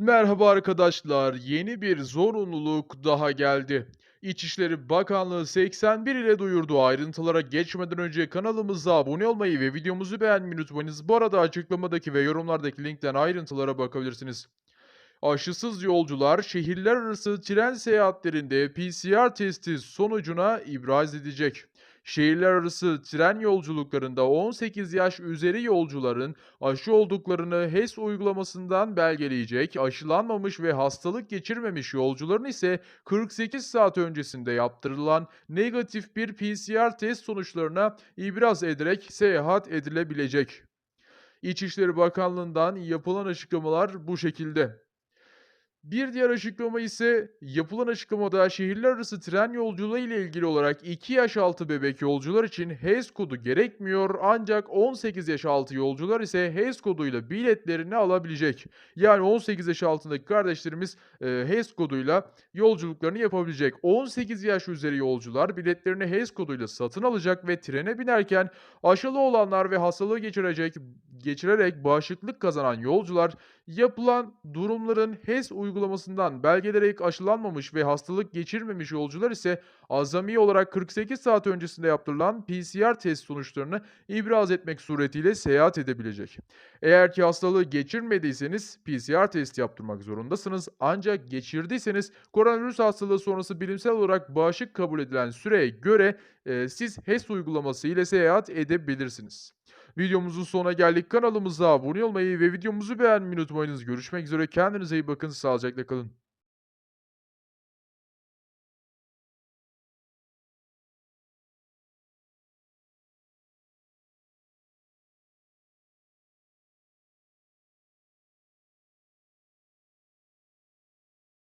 Merhaba arkadaşlar, yeni bir zorunluluk daha geldi. İçişleri Bakanlığı 81 ile duyurdu. Ayrıntılara geçmeden önce kanalımıza abone olmayı ve videomuzu beğenmeyi unutmayınız. Bu arada açıklamadaki ve yorumlardaki linkten ayrıntılara bakabilirsiniz. Aşısız yolcular şehirler arası tren seyahatlerinde PCR testi sonucuna ibraz edecek. Şehirler arası tren yolculuklarında 18 yaş üzeri yolcuların aşı olduklarını HES uygulamasından belgeleyecek, aşılanmamış ve hastalık geçirmemiş yolcuların ise 48 saat öncesinde yaptırılan negatif bir PCR test sonuçlarına ibraz ederek seyahat edilebilecek. İçişleri Bakanlığı'ndan yapılan açıklamalar bu şekilde. Bir diğer açıklama ise yapılan açıklamada şehirler arası tren yolculuğu ile ilgili olarak 2 yaş altı bebek yolcular için HES kodu gerekmiyor ancak 18 yaş altı yolcular ise HES koduyla biletlerini alabilecek. Yani 18 yaş altındaki kardeşlerimiz e, HES koduyla yolculuklarını yapabilecek. 18 yaş üzeri yolcular biletlerini HES koduyla satın alacak ve trene binerken aşılı olanlar ve hastalığı geçirecek geçirerek bağışıklık kazanan yolcular yapılan durumların HES uygulamasından belgelerek aşılanmamış ve hastalık geçirmemiş yolcular ise azami olarak 48 saat öncesinde yaptırılan PCR test sonuçlarını ibraz etmek suretiyle seyahat edebilecek. Eğer ki hastalığı geçirmediyseniz PCR test yaptırmak zorundasınız. Ancak geçirdiyseniz koronavirüs hastalığı sonrası bilimsel olarak bağışık kabul edilen süreye göre e, siz HES uygulaması ile seyahat edebilirsiniz. Videomuzun sonuna geldik. Kanalımıza abone olmayı ve videomuzu beğenmeyi unutmayınız. Görüşmek üzere. Kendinize iyi bakın. Sağlıcakla kalın.